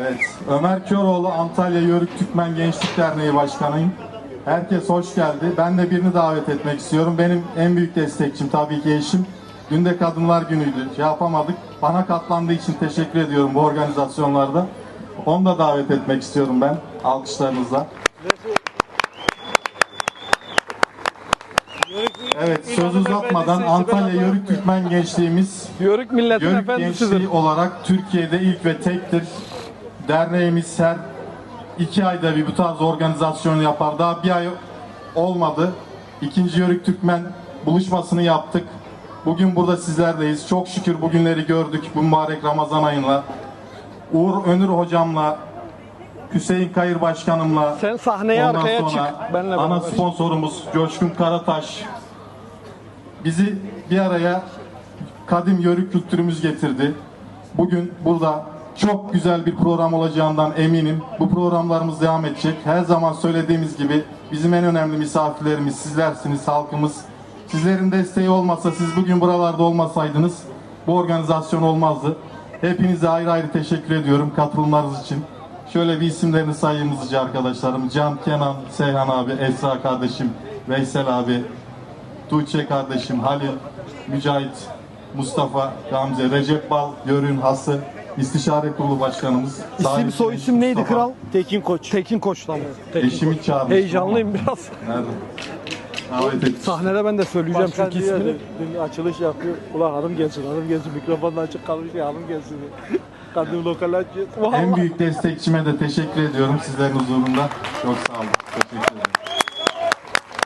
Evet, Ömer Köroğlu Antalya Yörük Türkmen Gençlik Derneği Başkanıyım. Herkes hoş geldi. Ben de birini davet etmek istiyorum. Benim en büyük destekçim tabii ki eşim. Dün de Kadınlar Günü'ydü. Şey yapamadık. Bana katlandığı için teşekkür ediyorum bu organizasyonlarda. Onu da davet etmek istiyorum ben alkışlarınızla. Evet, söz uzatmadan Antalya Yörük Türkmen Gençliğimiz Yörük milletin Yörük efendisidir. Gençliği olarak Türkiye'de ilk ve tektir. Derneğimiz her iki ayda bir bu tarz organizasyon yapar. Daha bir ay olmadı. İkinci Yörük Türkmen buluşmasını yaptık. Bugün burada sizlerdeyiz. Çok şükür bugünleri gördük bu mübarek Ramazan ayında. Uğur Önür hocamla, Hüseyin Kayır başkanımla, Sen sahneye Ondan arkaya sonra çık. Benle ana beraber. sponsorumuz Coşkun Karataş bizi bir araya kadim yörük kültürümüz getirdi. Bugün burada çok güzel bir program olacağından eminim. Bu programlarımız devam edecek. Her zaman söylediğimiz gibi bizim en önemli misafirlerimiz sizlersiniz, halkımız. Sizlerin desteği olmasa, siz bugün buralarda olmasaydınız bu organizasyon olmazdı. Hepinize ayrı ayrı teşekkür ediyorum katılımlarınız için. Şöyle bir isimlerini sayayım hızlıca arkadaşlarım. Can, Kenan, Seyhan abi, Esra kardeşim, Veysel abi, Tuğçe kardeşim, Halil, Mücahit, Mustafa, Gamze, Recep Bal, Görün, Hası, İstişare Kurulu Başkanımız. İsim soy isim neydi Mustafa. kral? Tekin Koç. Tekin Koç tamam. Tekin Eşimi Koç. çağırmıştım Heyecanlıyım biraz. Nerede? Davet etmiş. Sahnede ben de söyleyeceğim Başkan çünkü diyor, ismini. dün açılış yapıyor. Ulan hanım gelsin, hanım gelsin. Mikrofonun açık kalmış ya hanım gelsin. Kadın lokal açıyor. En büyük destekçime de teşekkür ediyorum sizlerin huzurunda. Çok sağ olun. Teşekkür ederim.